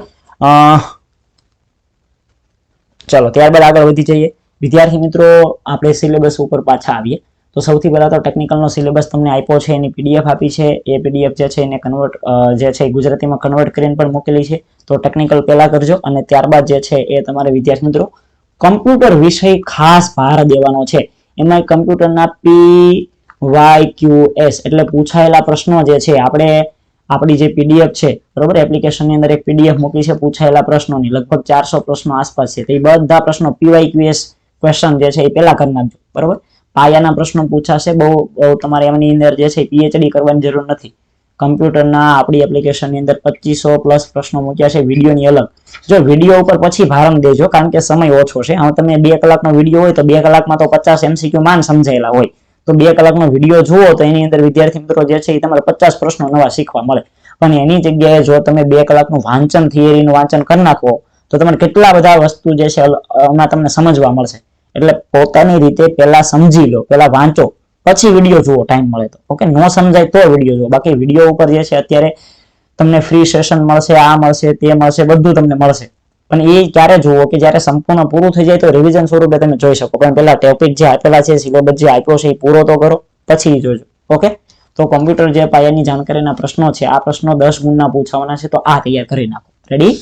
ચલો, ત્યારબાદ આગળ વધી જઈએ. વિદ્યાર્થી મિત્રો, આપણે સિલેબસ ઉપર પાછા આવીએ. તો સૌથી પહેલા તો ટેકનિકલનો સિલેબસ તમને આપ્યો છે, એની પીડીએફ આપી છે. એ પીડીએફ જે છે એને કન્વર્ટ જે છે ગુજરાતીમાં કન્વર્ટ કરીને પણ મૂકેલી છે. તો ટેકનિકલ પહેલા કરજો અને ત્યારબાદ જે છે એ તમારે વિદ્યાર્થી મિત્રો કમ્પ્યુટર વિષય ખાસ ભાર દેવાનો છે. એમાં કમ્પ્યુટરના પી વાય ક્યુ એસ એટલે પૂછાયેલા પ્રશ્નો જે છે, આપણે, આપણી જે પીડીએફ છે, બરોબર? એપ્લિકેશનની અંદર એક પીડીએફ મૂકી છે, પૂછાયેલા પ્રશ્નોની. લગભગ ચારસો પ્રશ્નો આસપાસ છે. તો એ બધા પ્રશ્નો પીવાય ક્યુએસ ક્વેશ્ચન જે છે એ પહેલા કરી નાખજો. બરોબર? પાયાના પ્રશ્નો પૂછાશે, બહુ તમારે એમની અંદર જે છે પીએચડી કરવાની જરૂર નથી. કમ્પ્યુટરના આપણી એપ્લિકેશનની અંદર પચીસો પ્લસ પ્રશ્નો મૂક્યા છે, વિડીયોની અલગ. જો વીડિયો ઉપર પછી ભારણ દેજો, કારણ કે સમય ઓછો છે. હવે તમે બે કલાકનો વીડિયો હોય તો બે કલાકમાં તો પચાસ એમસીક્યુ માન સમજાયેલા હોય. તો બે કલાકનો વીડિયો જુઓ તો એની અંદર વિદ્યાર્થી મિત્રો જે છે એ તમારે પચાસ પ્રશ્નો નવા શીખવા મળે. પણ એની જગ્યાએ જો તમે બે કલાકનું વાંચન થિયરીનું વાંચન કરી નાખો, તો તમને કેટલા બધા વસ્તુ જે છે એમાં તમને સમજવા મળશે. એટલે પોતાની રીતે પહેલા સમજી લો, પહેલા વાંચો, પછી વીડિયો જુઓ ટાઈમ મળે તો. ઓકે ન સમજાય તો વીડિયો જુઓ. બાકી વીડિયો ઉપર જે છે અત્યારે તમને ફ્રી સેશન મળશે, આ મળશે, તે મળશે, બધું તમને મળશે. પણ એ ક્યારે જુઓ કે જ્યારે સંપૂર્ણ પૂરું થઈ જાય તો રિવિઝન સ્વરૂપે તમે જોઈ શકો. પણ પેલા ટોપિક જે આપેલા છે સિલેબસ જે આપ્યો છે, એ પૂરો તો કરો, પછી જોજો. ઓકે તો કોમ્પ્યુટર જે પાયાની જાણકારીના પ્રશ્નો છે, આ પ્રશ્નો દસ ગુણના પૂછવાના છે, તો આ તૈયાર કરી નાખો. રેડી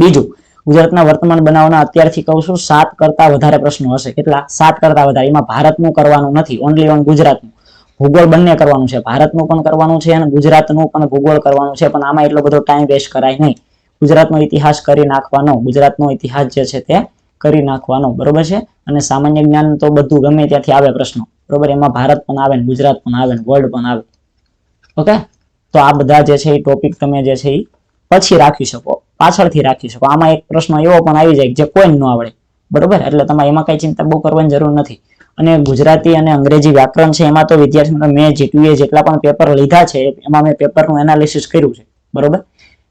બીજું ગુજરાતના વર્તમાન બનાવના અત્યારથી કહું છું, સાત કરતા વધારે પ્રશ્નો હશે. કેટલા? સાત કરતા વધારે. એમાં ભારતનું કરવાનું નથી. ઓનલી ઓન ગુજરાતનું. ભૂગોળ બંને કરવાનું છે. ભારતનું પણ કરવાનું છે અને ગુજરાતનું પણ ભૂગોળ કરવાનું છે. પણ આમાં એટલો બધો ટાઈમ વેસ્ટ કરાય નહીં. ગુજરાતનો ઇતિહાસ કરી નાખવાનો. ગુજરાતનો ઇતિહાસ જે છે તે કરી નાખવાનો. બરોબર છે? અને સામાન્ય જ્ઞાન તો બધું ગમે ત્યાંથી આવે પ્રશ્નો. બરોબર? એમાં ભારત પણ આવે ને ગુજરાત પણ આવે ને વર્લ્ડ પણ આવે. ઓકે તો આ બધા જે છે એ ટોપિક તમે જે છે એ પછી રાખી શકો, પાછળથી રાખી શકો. આમાં એક પ્રશ્ન એવો પણ આવી જાય જે કોઈ ન આવડે. બરોબર? એટલે તમારે એમાં કઈ ચિંતા બહુ કરવાની જરૂર નથી. અને ગુજરાતી અને અંગ્રેજી વ્યાકરણ છે, એમાં તો વિદ્યાર્થી મિત્રો મેં જીટીએ જેટલા પણ પેપર લીધા છે, એમાં મેં પેપરનું એનાલિસિસ કર્યું છે. બરોબર?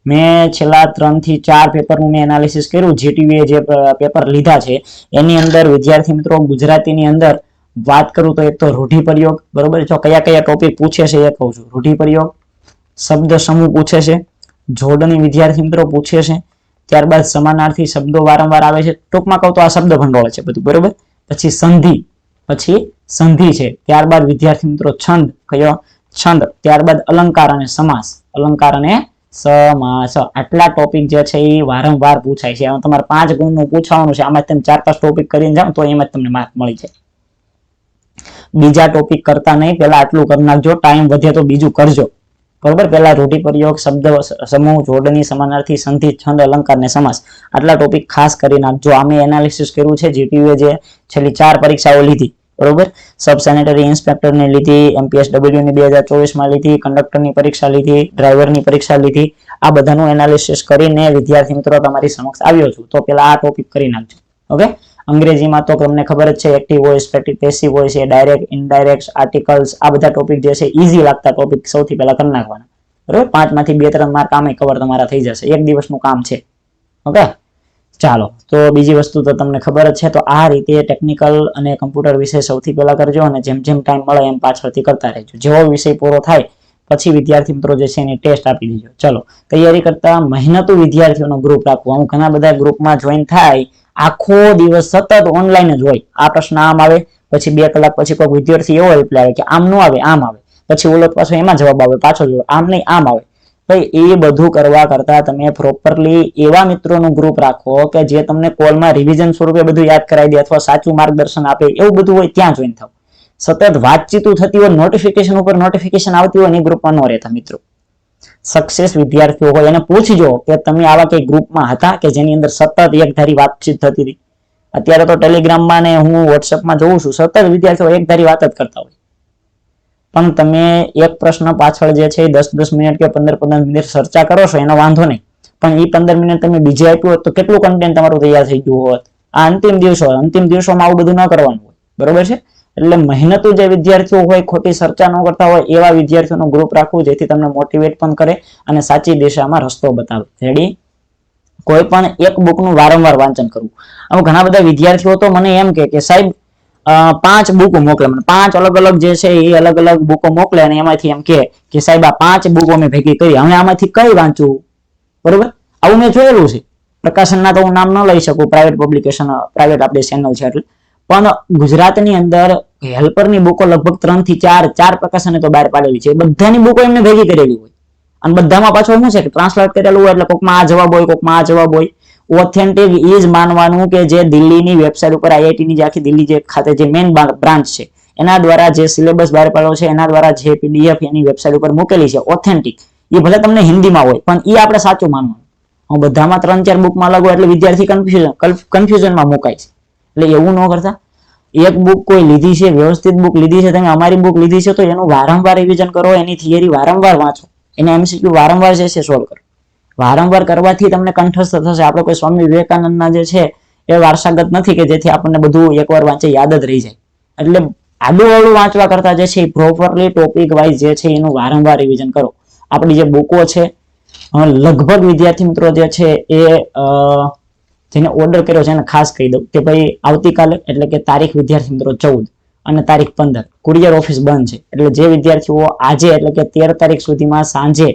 મેં છેલ્લા ત્રણથી ચાર પેપરનું મેં એનાલિસિસ કર્યું. જીટીવીએ જે પેપર લીધા છે, એની અંદર વિદ્યાર્થી મિત્રો ગુજરાતીની અંદર વાત કરું તો એક તો રૂઢિપ્રયોગ બરોબર? જો કયા કયા ટોપિક પૂછે છે એ કહું છું. રૂઢિપ્રયોગ શબ્દ સમૂહ પૂછે છે જોડણી વિદ્યાર્થી મિત્રો પૂછે છે. ત્યારબાદ સમાનાર્થી શબ્દો વારંવાર આવે છે. ટૂંકમાં કહું તો આ શબ્દ ભંડોળ છે બધું, બરોબર? પછી સંધિ પછી સંધિ છે. ત્યારબાદ વિદ્યાર્થી મિત્રો છંદ કયો? છંદ. ત્યારબાદ અલંકાર અને સમાસ. અલંકાર અને સમાસ. આટલા ટોપિક જે છે એ વારંવાર પૂછાય છે. તમારે પાંચ ગુણનું પૂછવાનું છે. આમાં તમે ચાર પાંચ ટોપિક કરીને જાઓ તો એમાં તમને માર્ક મળી જાય. બીજા ટોપિક કરતા નહીં. પેલા આટલું કરી નાખજો. ટાઈમ વધે તો બીજું કરજો. બરોબર? પેલા રૂઢિપ્રયોગ શબ્દ, સમૂહ, જોડણી, સમાનાર્થી, સંધિ, છંદ, અલંકાર ને સમાસ. આટલા ટોપિક ખાસ કરી નાખજો આમે એનાલિસિસ કર્યું છે જીટીયુએ જે છેલ્લી ચાર પરીક્ષાઓ લીધી, બરોબર? સબ સેનેટરી ઇન્સ્પેક્ટરની લીધી એમપીએસડબલ્યુ ની બે હજાર ચોવીસમાં લીધી કંડક્ટરની પરીક્ષા લીધી ડ્રાઈવરની પરીક્ષા લીધી. આ બધાનું એનાલિસિસ કરીને વિદ્યાર્થી મિત્રો તમારી સમક્ષ આવ્યો છું. તો પેલા આ ટોપિક કરી નાખજો. ઓકે અંગ્રેજીમાં તો તમને ખબર જ છે એક્ટિવ વોઇસ પેસિવ વોઇસ એ ડાયરેક્ટ ઇનડાયરેક્ટ આર્ટિકલ્સ આ બધા ટોપિક જે છે ઇઝી લાગતા ટોપિક સૌથી પહેલા કરી નાખવાના. બરોબર? પાંચમાંથી બે, ત્રણ માર્ક આમે કવર તમારા થઈ જશે. એક દિવસનું કામ છે. ઓકે? ચાલો. તો બીજી વસ્તુ તો તમને ખબર જ છે, તો આ રીતે ટેકનિકલ અને કમ્પ્યુટર વિશે સૌથી પહેલા કરજો અને જેમ જેમ ટાઈમ મળે એમ પાછળથી કરતા રહેજો. જેવો વિષય પૂરો થાય, પછી વિદ્યાર્થી મિત્રો જે છે એની ટેસ્ટ આપી દેજો. ચલો. તૈયારી કરતા મહેનતુ વિદ્યાર્થીઓનો ગ્રુપ રાખવો હું ઘણા બધા ગ્રુપમાં જોઈન થાય આખો દિવસ સતત ઓનલાઈન જ હોય. આ પ્રશ્ન આમ આવે, પછી બે કલાક પછી કોઈ વિદ્યાર્થી એવો રિપ્લાય આવે કે આમ ન આવે, આમ આવે. પછી ઓલો પાછો એમાં જવાબ આવે, પાછો જવાબ, આમ નહીં, આમ આવે. ભાઈ, એ બધું કરવા કરતા તમે પ્રોપરલી એવા મિત્રોનું ગ્રુપ રાખો કે જે તમને કોલમાં રિવિઝન સ્વરૂપે બધું યાદ કરાવી દે અથવા સાચું માર્ગદર્શન આપે, એવું બધું હોય ત્યાં જોઈન થાવ સતત વાતચીતું થતી હોય નોટિફિકેશન ઉપર નોટિફિકેશન આવતી હોય એ ગ્રુપમાં ન રહેતા મિત્રો. સક્સેસ વિદ્યાર્થીઓ હોય એને પૂછજો કે તમે આવા કઈ ગ્રુપમાં હતા કે જેની અંદર સતત એકધારી વાતચીત થતી હતી? અત્યારે તો ટેલિગ્રામમાં ને હું વોટ્સએપમાં જોઉં છું, સતત વિદ્યાર્થીઓ એક ધારી વાત જ કરતા હોય. પણ તમે એક પ્રશ્ન પાછળ જે છે દસ દસ મિનિટ કે પંદર પંદર મિનિટ ચર્ચા કરો છો, એનો વાંધો નહીં. પણ એ પંદર મિનિટ તમે બીજે આપ્યું હોત તો કેટલું કન્ટેન્ટ તમારું તૈયાર થઈ ગયું હોત? આ અંતિમ દિવસો અંતિમ દિવસોમાં આવું બધું ન કરવાનું હોય. બરોબર છે? એટલે મહેનતુ જે વિદ્યાર્થીઓ હોય, ખોટી ચર્ચા ન કરતા હોય, એવા વિદ્યાર્થીઓનું ગ્રુપ રાખવું જેથી તમને મોટિવેટ પણ કરે અને સાચી દિશામાં રસ્તો બતાવે. રેડી કોઈ પણ એક બુકનું વારંવાર વાંચન કરવું. હવે ઘણા બધા વિદ્યાર્થીઓ તો મને એમ કે કે સાહેબ પાંચ બુકો મોકલે મને. પાંચ અલગ અલગ જે છે એ અલગ અલગ બુકો મોકલે અને એમાંથી એમ કે કે સાહેબ, આ પાંચ બુકો મેં ભેગી કરી. હવે આમાંથી કઈ વાંચવું? બરોબર? આવું મેં જોયેલું છે. પ્રકાશનના તો હું નામ ન લઈ શકું પ્રાઇવેટ પબ્લિકેશન પ્રાઇવેટ આપણી ચેનલ છે એટલે. પણ ગુજરાતની અંદર હેલ્પરની બુકો લગભગ ત્રણથી ચાર ચાર પ્રકાશને તો બહાર પાડેલી છે. બધાની બુકો એમને ભેગી કરેલી હોય. અને બધામાં પાછો શું છે કે ટ્રાન્સલેટ કરેલું હોય એટલે કોકમાં આ જવાબ હોય, કોકમાં આ જવાબ હોય. ઓથેન્ટિક જ માનવાનું કે જે દિલ્હીની વેબસાઇટ ઉપર આઈઆઈટી ની જે આખી દિલ્હી જે ખાતે જે મેઇન બ્રાન્ચ છે, એના દ્વારા જે સિલેબસ બહાર પાડ્યો છે, એના દ્વારા જે પીડીએફ એની વેબસાઇટ ઉપર મૂકેલી છે ઓથેન્ટિક એ ભલે તમને હિન્દીમાં હોય, પણ એ આપણે સાચું માનવાનું. બધામાં ત્રણ ચાર બુકમાં અલગ એટલે વિદ્યાર્થી કન્ફ્યુઝન કન્ફ્યુઝનમાં મુકાય છે. એટલે એવું ન કરતા. એક બુક કોઈ લીધી છે વ્યવસ્થિત બુક લીધી છે તમે અમારી બુક લીધી છે તો એનું વારંવાર રિવિઝન કરો એની થિયરી વારંવાર વાંચો. એને એમસીક્યુ વારંવાર જે છે સોલ્વ કરો. વારંવાર કરવાથી તમને કંઠસ્થ થશે. આપણે કોઈ સ્વામી વિવેકાનંદના જે છે એ વારસાગત નથી કે જેથી આપણને બધું એકવાર વાંચે યાદ જ રહી જાય. એટલે આડું વાંચવા કરતા જે છે એ પ્રોપરલી ટોપિક વાઇઝ જે છે એનું વારંવાર રિવિઝન કરો. આપણી જે બુકો છે લગભગ વિદ્યાર્થી મિત્રો જે છે એ અ, જેને ઓર્ડર કર્યો છે એને ખાસ કહી દઉં કે ભાઈ આવતીકાલે એટલે કે તારીખ વિદ્યાર્થી મિત્રો ચૌદ અને તારીખ પંદર કુરિયર ઓફિસ બંધ છે. એટલે જે વિદ્યાર્થીઓ આજે એટલે કે તેર તારીખ સુધીમાં સાંજે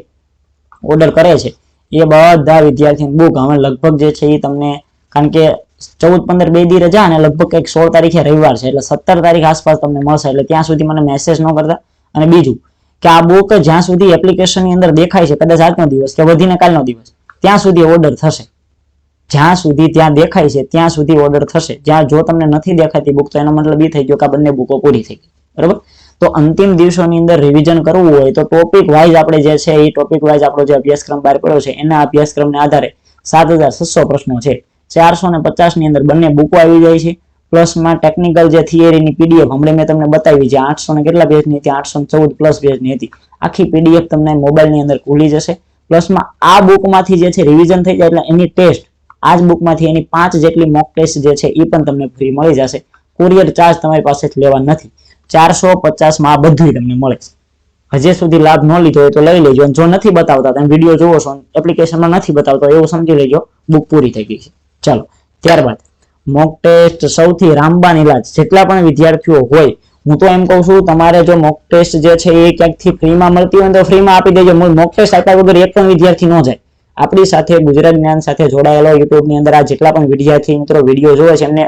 ઓર્ડર કરે છે, એ બધા વિદ્યાર્થી બુક હવે લગભગ જે છે એ તમને કારણ કે ચૌદ પંદર બે દી રજા અને લગભગ કંઈક સોળ તારીખે રવિવાર છે, એટલે સત્તર તારીખ આસપાસ તમને મળશે. એટલે ત્યાં સુધી મને મેસેજ ન કરતા. અને બીજું કે આ બુક જ્યાં સુધી એપ્લિકેશનની અંદર દેખાય છે, કદાચ આજનો દિવસ કે વધીને કાલનો દિવસ, ત્યાં સુધી ઓર્ડર થશે. જ્યાં સુધી ત્યાં દેખાય છે, ત્યાં સુધી ઓર્ડર થશે. જ્યાં જો તમને નથી દેખાતી બુક તો એનો મતલબ એ થઈ ગયો કે આ બંને બુકો પૂરી થઈ ગઈ. બરાબર? તો અંતિમ દિવસોની અંદર રિવિઝન કરવું હોય, તો ટોપિક વાઇઝ આપણે જે છે એ ટોપિક વાઇઝ આપણો જે અભ્યાસક્રમ બહાર પડ્યો છે, એના અભ્યાસક્રમને આધારે સાત હજાર છસો પ્રશ્નો છે. ચારસો ને પચાસની અંદર બંને બુકો આવી જાય છે. પ્લસમાં ટેકનિકલ જે થિયરીની પીડીએફ હમણાં મેં તમને બતાવી છે, આઠસો ને કેટલા પેજની હતી? આઠસો ને ચૌદ પ્લસ પેજની હતી. આખી પીડીએફ તમને મોબાઈલની અંદર ખુલી જશે. પ્લસમાં આ બુકમાંથી જે છે રિવિઝન થઈ જાય, એટલે એની ટેસ્ટ આ જ બુકમાંથી એની પાંચ જેટલી મોક ટેસ્ટ જે છે એ પણ તમને ફ્રી મળી જશે. કુરિયર ચાર્જ તમારી પાસેથી લેવા નથી. ચારસો પચાસમાં આ બધું તમને મળે છે. હજી સુધી લાભ ન લીધો હોય તો લઈ લેજો જો નથી બતાવતા, તમે વીડિયો જોવો છો એપ્લિકેશનમાં નથી બતાવતો એવું સમજી લેજો બુક પૂરી થઈ ગઈ છે. ચાલો, ત્યારબાદ મોક ટેસ્ટ સૌથી રામબાન ઇલાજ જેટલા પણ વિદ્યાર્થીઓ હોય, હું તો એમ કહું છું, તમારે જો મોક ટેસ્ટ જે છે એ ક્યાંકથી ફ્રીમાં મળતી હોય તો ફ્રીમાં આપી દેજો. મોક ટેસ્ટ આપ્યા વગર એક પણ વિદ્યાર્થી ન જાય. આપણી સાથે ગુજરાત જ્ઞાન સાથે જોડાયેલો યુટ્યુબની અંદર આ જેટલા પણ વિદ્યાર્થી મિત્રો વીડિયો જોવે છે, એમને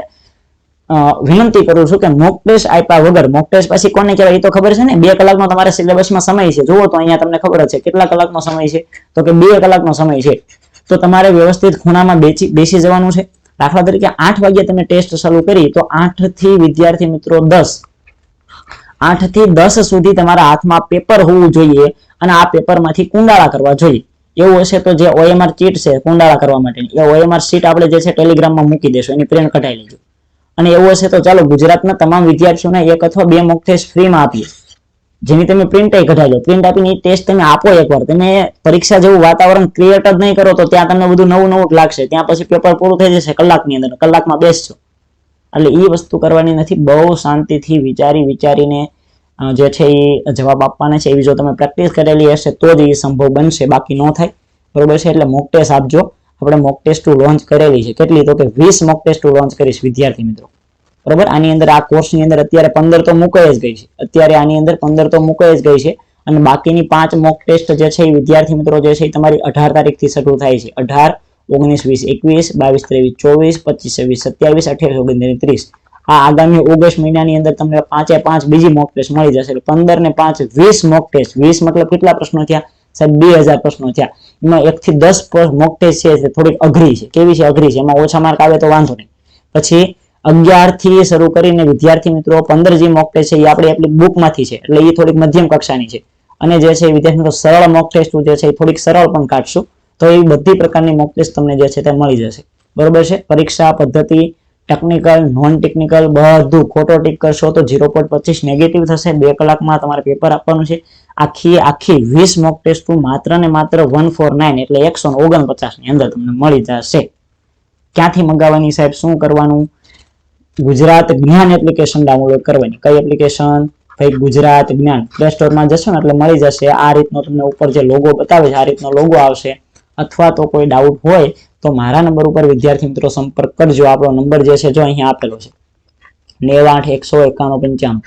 વિનંતી કરું છું કે મોક ટેસ્ટ આપ્યા વગર મોક ટેસ્ટ પછી કોને કહેવાય એ તો ખબર છે ને? બે કલાકનો તમારા સિલેબસમાં સમય છે. જુઓ તો અહીંયા તમને ખબર છે. કેટલા કલાકનો સમય છે? તો કે બે કલાકનો સમય છે. તો તમારે વ્યવસ્થિત ખૂણામાં બેસી બેસી જવાનું છે. દાખલા તરીકે આઠ વાગે તમે ટેસ્ટ શરૂ કરી, તો આઠથી વિદ્યાર્થી મિત્રો દસ. આઠથી દસ સુધી તમારા હાથમાં પેપર હોવું જોઈએ અને આ પેપરમાંથી કુંડાળા કરવા જોઈએ. એવું હશે તો જે ઓએમઆર ચીટ છે, કુંડાળા કરવા માટેની, એ ઓએમઆર શીટ આપણે જે છે ટેલિગ્રામમાં મૂકી દેશું, એની પ્રિન્ટ કઢાઈ લેજો. અને એવું હશે તો ચાલો ગુજરાતના તમામ વિદ્યાર્થીઓને એક અથવા બે મોક ટેસ્ટ ફ્રીમાં આપીએ. જેની તમે પ્રિન્ટ કઢાઈ લો. પ્રિન્ટ આપીને એ ટેસ્ટ તમે આપો એકવાર. તમે પરીક્ષા જેવું વાતાવરણ ક્રિએટ જ નહીં કરો તો ત્યાં તમને બધું નવું નવું લાગશે. ત્યાં પછી પેપર પૂરું થઈ જશે કલાકની અંદર. કલાકમાં બેસશો એટલે એ વસ્તુ કરવાની નથી. બહુ શાંતિથી વિચારી વિચારીને જે છે એ જવાબ આપવાના છે, એવી જો તમે પ્રેક્ટિસ કરેલી હશે તો જ એ સંભવ બનશે, બાકી ન થાય. બરોબર છે? એટલે મોક ટેસ્ટ આપજો આપણે મોક ટેસ્ટ ટુ લોન્ચ કરેલી છે. કેટલી? તો કે વીસ મોક ટેસ્ટ લોન્ચ કરીશ, વિદ્યાર્થી મિત્રો. બરોબર? આની અંદર આ કોર્સની અંદર અત્યારે પંદર તો મુકાઈ જ ગઈ છે. અત્યારે આની અંદર પંદર તો મુકાઈ જ ગઈ છે. અને બાકીની પાંચ મોક ટેસ્ટ જે છે એ વિદ્યાર્થી મિત્રો જે છે એ તમારી અઢાર તારીખથી શરૂ થાય છે. અઢાર, ઓગણીસ, વીસ, એકવીસ, બાવીસ, ત્રેવીસ, ચોવીસ, પચીસ, છવ્વીસ, સત્યાવીસ, અઠ્યાવીસ, ઓગણત્રીસ. ત્રીસ આ આગામી ઓગસ્ટ મહિનાની અંદર તમને પાંચે પાંચ બીજી મોક ટેસ્ટ મળી જશે. પંદર ને પાંચ વીસ મોક ટેસ્ટ વીસ મતલબ કેટલા પ્રશ્નો થયા? સાહેબ, બે હજાર પ્રશ્નો થયા. એમાં એક થી દસ મોક ટેસ્ટ છે થોડીક અઘરી છે. કેવી છે અઘરી છે? એમાં ઓછા માર્ક આવે તો વાંધો નહીં. પછી અગિયારથી શરૂ કરીને વિદ્યાર્થી મિત્રો પંદર જે મોક ટેસ્ટ છે, એ આપણી આપણી બુકમાંથી છે. એટલે એ થોડીક મધ્યમ કક્ષાની છે. અને જે છે વિદ્યાર્થી મિત્રો સરળ મોક ટેસ્ટ જે છે એ થોડીક સરળ પણ કાઢશું. તો એ બધી પ્રકારની મોક ટેસ્ટ તમને જે છે તે મળી જશે. બરોબર છે? પરીક્ષા, પદ્ધતિ ટેકનિકલ નોન ટેકનિકલ બધું ખોટો ટીક કરશો તો ઝીરો પોઈન્ટ પચીસ નેગેટિવ થશે. બે કલાકમાં તમારે પેપર આપવાનું છે. આખી આખી વીસ મોક ટેસ્ટ માત્ર ને માત્ર વન ફોર નાઇન એટલે એકસો ઓગણપચાસની અંદર તમને મળી જશે. ક્યાંથી મંગાવવાની સાહેબ? શું કરવાનું? ગુજરાત જ્ઞાન એપ્લિકેશન ડાઉનલોડ કરવાની. કઈ એપ્લિકેશન ભાઈ, ગુજરાત જ્ઞાન. પ્લે સ્ટોરમાં જશો ને એટલે મળી જશે. આ રીતનો તમને ઉપર જે લોગો બતાવે છે, આ રીતનો લોગો આવશે. અથવા તો કોઈ ડાઉટ હોય તો મારા નંબર ઉપર વિદ્યાર્થી મિત્રો સંપર્ક કરજો. આપણો નંબર જે છે જો અહીંયા આપેલો છે. નેવ આઠ એકસો એકાણું પંચાણું.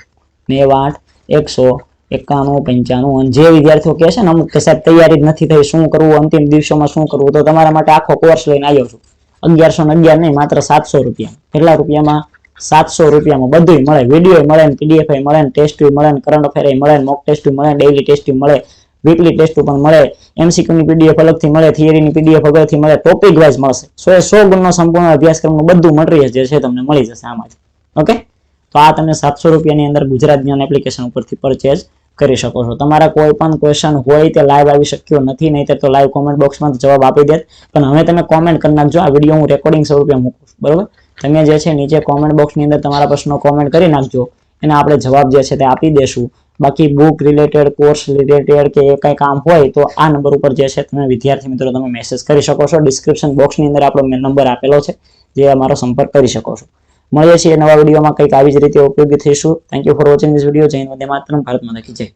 નેવ આઠ એકસો એકાણું પંચાણું. અને જે વિદ્યાર્થીઓ કહે છે ને અમુક કે સાહેબ તૈયારી જ નથી થઈ, શું કરવું, અંતિમ દિવસોમાં શું કરવું, તો તમારા માટે આખો કોર્સ લઈને આવ્યો છું. અગિયારસો ને અગિયાર નહીં, માત્ર સાતસો રૂપિયા. કેટલા રૂપિયામાં? સાતસો રૂપિયામાં બધું મળે. વીડિયો મળે ને પીડીએફ મળે ને ટેસ્ટ મળે ને કરંટ અફેર મળે ને મોક ટેસ્ટ મળે ડેઇલી ટેસ્ટ મળે. વીકલી ટેસ્ટ પણ મળે એમસીક્યુ ની પીડીએફ અલગથી મળે થિયરી ની પીડીએફ અલગથી મળે ટોપિક વાઇઝ મળશે. સો એ સો ગુણનો સંપૂર્ણ અભ્યાસક્રમનું બધું મટીરિયલ જે છે તમને મળી જશે આમાંથી ઓકે તો આ તમે સાતસો રૂપિયાની અંદર ગુજરાત જ્ઞાન એપ્લિકેશન ઉપરથી પરચેઝ કરી શકો છો. તમારા કોઈ પણ ક્વેશ્ચન હોય તે લાઈવ આવી શક્યો નથી નહીં તો લાઈવ કોમેન્ટ બોક્સમાં જવાબ આપી દેત. પણ હવે તમે કોમેન્ટ કરી નાખજો, આ વીડિયો હું રેકોર્ડિંગ સ્વરૂપે મૂકું બરોબર? તમે જે છે નીચે કોમેન્ટ બોક્સની અંદર તમારા પ્રશ્નો કોમેન્ટ કરી નાખજો. એને આપણે જવાબ જે છે તે આપી દેશું. બાકી બુક રિલેટેડ કોર્સ રિલેટેડ કે કંઈ કામ હોય તો આ નંબર ઉપર જે છે તમે વિદ્યાર્થી મિત્રો તમે મેસેજ કરી શકો છો. ડિસ્ક્રિપ્શન બોક્સની અંદર આપણો નંબર આપેલો છે, જે અમારો સંપર્ક કરી શકો છો. મળીએ છીએ નવા વિડીયોમાં કંઈક આવી જ રીતે ઉપયોગી થઈશું. Thank you for watching this video Jain વંદે માત્ર ભારતમાં લખી જય.